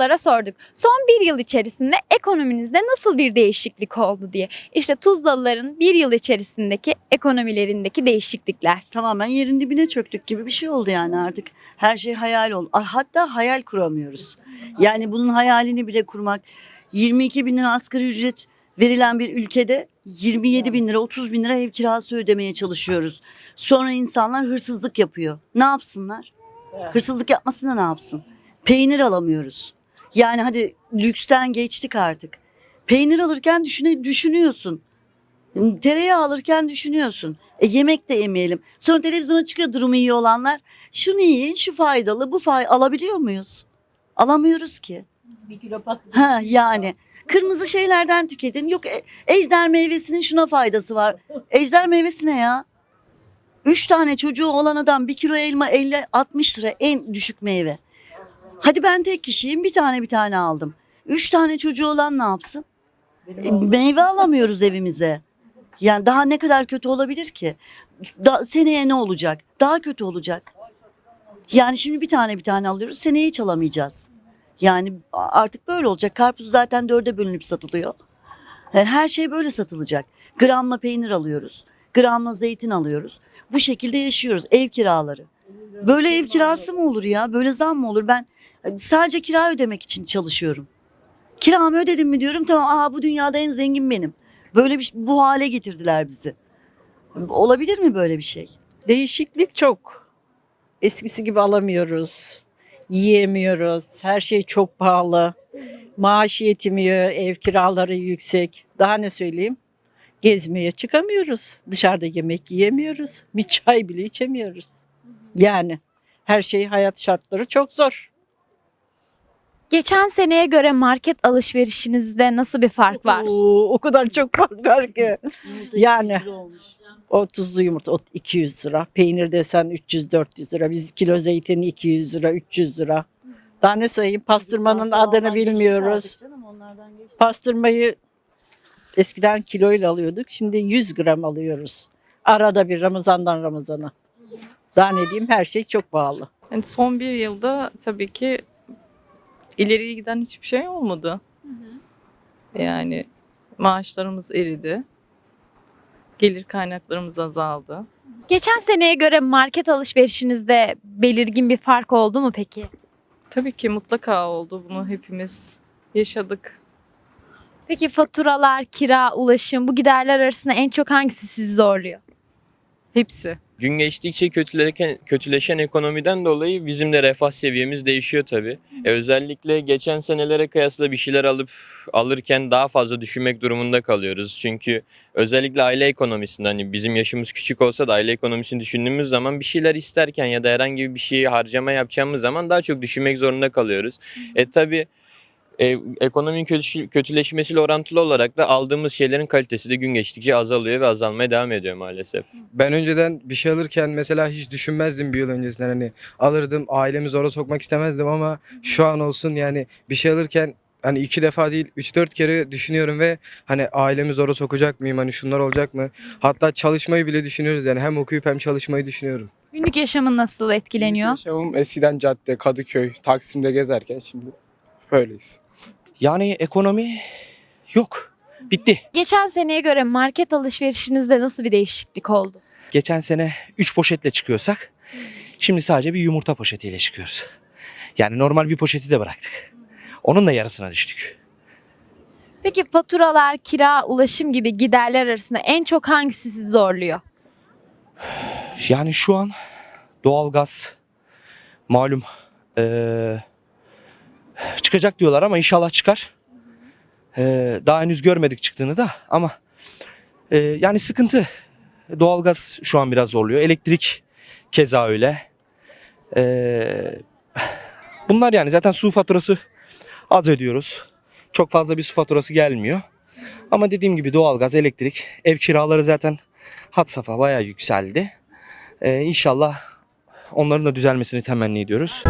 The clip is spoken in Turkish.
Tuzlalara sorduk. Son bir yıl içerisinde ekonominizde nasıl bir değişiklik oldu diye. İşte Tuzlalıların bir yıl içerisindeki ekonomilerindeki değişiklikler. Tamamen yerin dibine çöktük gibi bir şey oldu yani artık. Her şey hayal oldu. Hatta hayal kuramıyoruz. Yani bunun hayalini bile kurmak. 22 bin lira asgari ücret verilen bir ülkede 27 bin lira 30 bin lira ev kirası ödemeye çalışıyoruz. Sonra insanlar hırsızlık yapıyor. Ne yapsınlar? Hırsızlık yapmasına ne yapsın? Peynir alamıyoruz. Yani hadi lüksten geçtik artık. Peynir alırken düşüne, düşünüyorsun. Tereyağı alırken düşünüyorsun. E yemek de yemeyelim. Sonra televizyona çıkıyor durumu iyi olanlar. Şunu yiyin, şu faydalı, bu fay alabiliyor muyuz? Alamıyoruz ki. Bir kilo patlıcan. Ha yani kırmızı şeylerden tüketin. Yok e- ejder meyvesinin şuna faydası var. Ejder meyvesi ne ya? Üç tane çocuğu olan adam bir kilo elma 50-60 lira en düşük meyve. Hadi ben tek kişiyim bir tane bir tane aldım. Üç tane çocuğu olan ne yapsın? E, meyve alamıyoruz evimize. Yani daha ne kadar kötü olabilir ki? Da, seneye ne olacak? Daha kötü olacak. Yani şimdi bir tane bir tane alıyoruz. Seneye hiç alamayacağız. Yani artık böyle olacak. Karpuz zaten dörde bölünüp satılıyor. Yani her şey böyle satılacak. Gramla peynir alıyoruz. Gramla zeytin alıyoruz. Bu şekilde yaşıyoruz. Ev kiraları. Böyle ev kirası mı olur ya? Böyle zam mı olur? Ben sadece kira ödemek için çalışıyorum. Kiramı ödedim mi diyorum tamam aha bu dünyada en zengin benim. Böyle bir bu hale getirdiler bizi. Olabilir mi böyle bir şey? Değişiklik çok. Eskisi gibi alamıyoruz. Yiyemiyoruz. Her şey çok pahalı. Maaş yetmiyor. Ev kiraları yüksek. Daha ne söyleyeyim? Gezmeye çıkamıyoruz. Dışarıda yemek yiyemiyoruz. Bir çay bile içemiyoruz. Yani her şey hayat şartları çok zor. Geçen seneye göre market alışverişinizde nasıl bir fark var? Oo, o kadar çok fark var ki. Yani. O tuzlu yumurta o 200 lira. Peynir desen 300-400 lira. Biz kilo zeytin 200 lira, 300 lira. Daha ne sayayım? Pastırmanın adını bilmiyoruz. Pastırmayı eskiden kiloyla alıyorduk. Şimdi 100 gram alıyoruz. Arada bir Ramazan'dan Ramazan'a. Daha ne diyeyim? Her şey çok pahalı. Yani son bir yılda tabii ki ileriye giden hiçbir şey olmadı. Yani maaşlarımız eridi. Gelir kaynaklarımız azaldı. Geçen seneye göre market alışverişinizde belirgin bir fark oldu mu peki? Tabii ki mutlaka oldu. Bunu hepimiz yaşadık. Peki faturalar, kira, ulaşım bu giderler arasında en çok hangisi sizi zorluyor? Hepsi. Gün geçtikçe kötüleşen, kötüleşen ekonomiden dolayı bizim de refah seviyemiz değişiyor tabii. E, özellikle geçen senelere kıyasla bir şeyler alıp alırken daha fazla düşünmek durumunda kalıyoruz. Çünkü özellikle aile ekonomisinde hani bizim yaşımız küçük olsa da aile ekonomisini düşündüğümüz zaman bir şeyler isterken ya da herhangi bir şeyi harcama yapacağımız zaman daha çok düşünmek zorunda kalıyoruz. E tabii e, ekonominin kötü- kötüleşmesiyle orantılı olarak da aldığımız şeylerin kalitesi de gün geçtikçe azalıyor ve azalmaya devam ediyor maalesef. Ben önceden bir şey alırken mesela hiç düşünmezdim bir yıl öncesinden hani alırdım ailemi zora sokmak istemezdim ama şu an olsun yani bir şey alırken hani iki defa değil 3-4 kere düşünüyorum ve hani ailemi zora sokacak mıyım hani şunlar olacak mı? Hatta çalışmayı bile düşünüyoruz yani hem okuyup hem çalışmayı düşünüyorum. Günlük yaşamın nasıl etkileniyor? Yaşamım eskiden cadde, Kadıköy, Taksim'de gezerken şimdi böyleyiz. Yani ekonomi yok. Bitti. Geçen seneye göre market alışverişinizde nasıl bir değişiklik oldu? Geçen sene 3 poşetle çıkıyorsak şimdi sadece bir yumurta poşetiyle çıkıyoruz. Yani normal bir poşeti de bıraktık. Onun da yarısına düştük. Peki faturalar, kira, ulaşım gibi giderler arasında en çok hangisi sizi zorluyor? Yani şu an doğalgaz malum eee, çıkacak diyorlar ama inşallah çıkar. Eee, daha henüz görmedik çıktığını da ama eee, yani sıkıntı. Doğalgaz şu an biraz zorluyor. Elektrik keza öyle. Eee, bunlar yani zaten su faturası az ödüyoruz. Çok fazla bir su faturası gelmiyor. Ama dediğim gibi doğalgaz, elektrik, ev kiraları zaten hat safa bayağı yükseldi. Ee, inşallah onların da düzelmesini temenni ediyoruz.